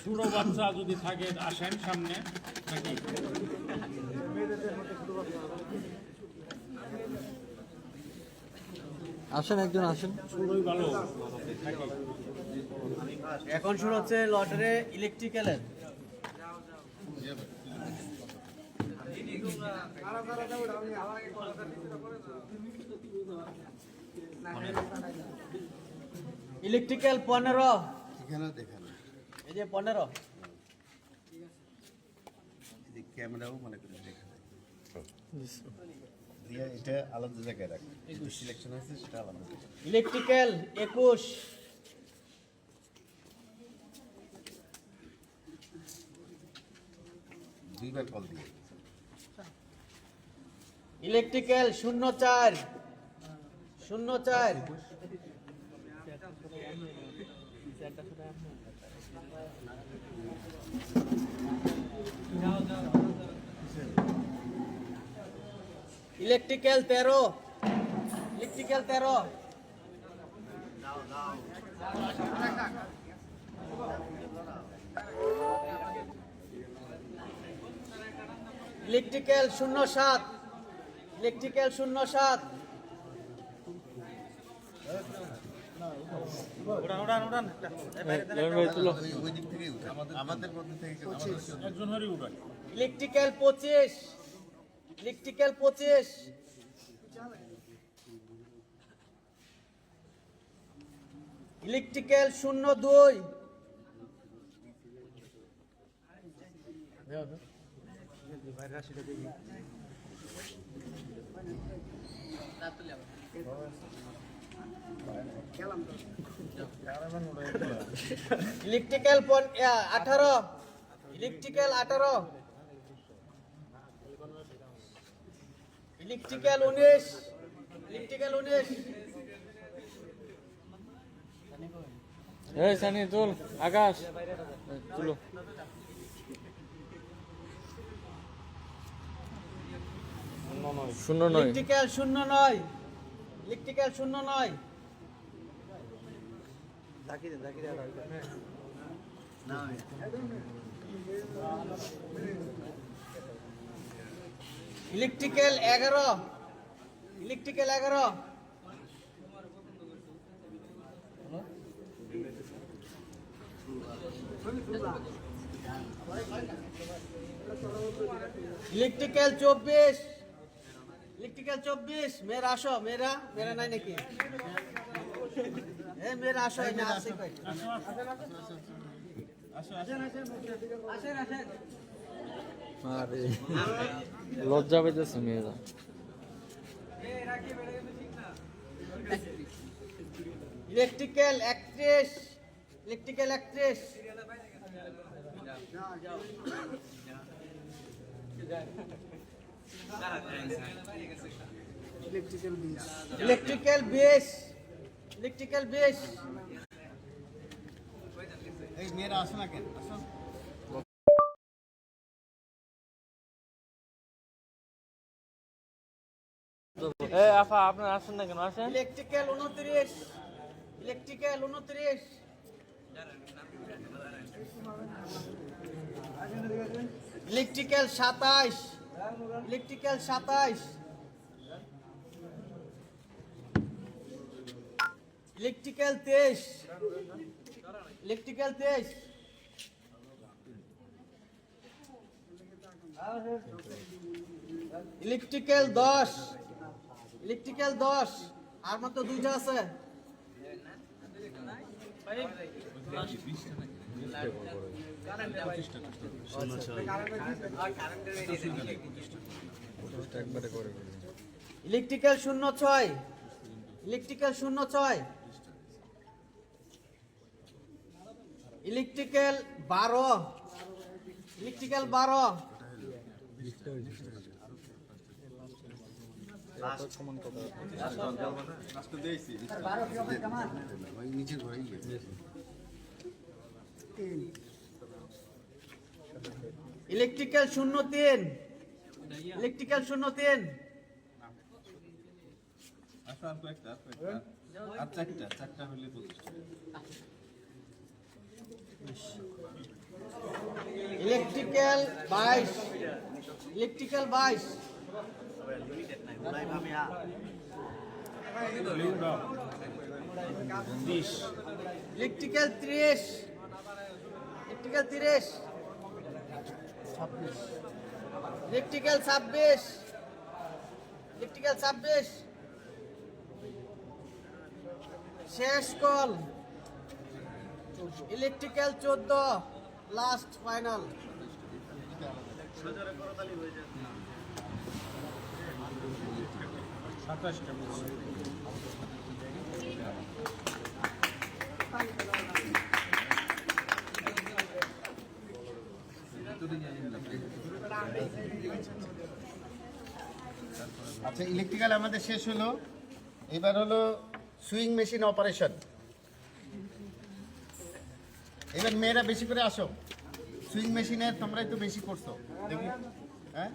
ছোট বাচ্চা যদি থাকে আসেন সামনে। নাকি? আসেন একজন আসেন। ছোটই ভালো। থাকে এখন শুরু হচ্ছে লটারি ইলেকট্রিক্যালের ইলেকট্রিক্যাল পনেরো। এখানে দেখেন। এই যে পনেরো। এই ক্যামেরাও মনে করি দেখা যায় দিয়ে এটা আলাদা জায়গায় রাখেন সিলেকশন আছে সেটা আলাদা ইলেকট্রিক্যাল একুশ। দুইবার কল দিয়ে। ইলেকট্রিক্যাল শূন্য চার। শূন্য চার। ইলেকট্রিক্যাল তেরো। ইলেকট্রিক্যাল তেরো। ইলেকট্রিক্যাল শূন্য সাত। ইলেকট্রিক্যাল শূন্য সাত। ইলেকট্রিক্যাল পঁচিশ। ইলেকট্রিক্যাল পঁচিশ। ইলেকট্রিক্যাল শূন্য দুই। ইলেকট্রিক্যাল আঠারো। ইলেকট্রিক্যাল আঠারো। ইলেকট্রিক্যাল উনিশ। ইলেকট্রিক্যাল উনিশ। এই সানি তুল আকাশ। তুলো শূন্য নয়। ইলেকট্রিক্যাল শূন্য নয়। ইলেকট্রিক্যাল শূন্য নয়। ইলেকট্রিক্যাল এগারো। ইলেকট্রিক্যাল এগারো। ইলেকট্রিক্যাল চব্বিশ। ইলেকট্রিক্যাল চব্বিশ মেয়েরা আসো মেয়েরা মেয়েরা নাই নাকি? মেয়েরা আসো না আসি আরে লজ্জা পেতেছে মেয়েরা। ইলেকট্রিক্যাল একত্রিশ ইলেকট্রিক্যাল একত্রিশ ইলেকট্রিক্যাল বিশ ইলেকট্রিক্যাল বিশ এই মেয়েরা আসো না কেন আসো এই আফা আপনার আসেন না কেন? আসেন। ইলেকট্রিক্যাল উনত্রিশ। ইলেকট্রিক্যাল উনত্রিশ। ইলেকট্রিক্যাল সাতাইশ। ইলেকট্রিক্যাল সাতাইশ। ইলেকট্রিক্যাল তেইশ। ইলেকট্রিক্যাল তেইশ। ইলেকট্রিক্যাল দশ। ইলেকট্রিক্যাল দশ। আর মাত্র দুইটা আছে। ইলেকট্রিক্যাল শূন্য ছয় ইলেকট্রিক্যাল শূন্য ছয় ইলেকট্রিক্যাল বারো ইলেকট্রিক্যাল বারো ওই নিচের গেছে ইলেকট্রিক্যাল শূন্য তিন। ইলেকট্রিক্যাল শূন্য তিন। ইলেকট্রিক্যাল বাইশ। ইলেকট্রিক্যাল বাইশ। ইলেকট্রিক্যাল ত্রিশ। ইলেকট্রিক্যাল তিরিশ। ইলেকট্রিক্যাল ছাব্বিশ। ইলেকট্রিক্যাল ছাব্বিশ। শেষ কল। ইলেকট্রিক্যাল চোদ্দ। লাস্ট ফাইনাল সাতাশটা আচ্ছা ইলেকট্রিক্যাল আমাদের শেষ হলো। এবার হলো সুইং মেশিন অপারেশন এবার মেয়েরা বেশি করে আসো। সুইং মেশিনে তোমরাই তো বেশি করছ। দেখি। হ্যাঁ?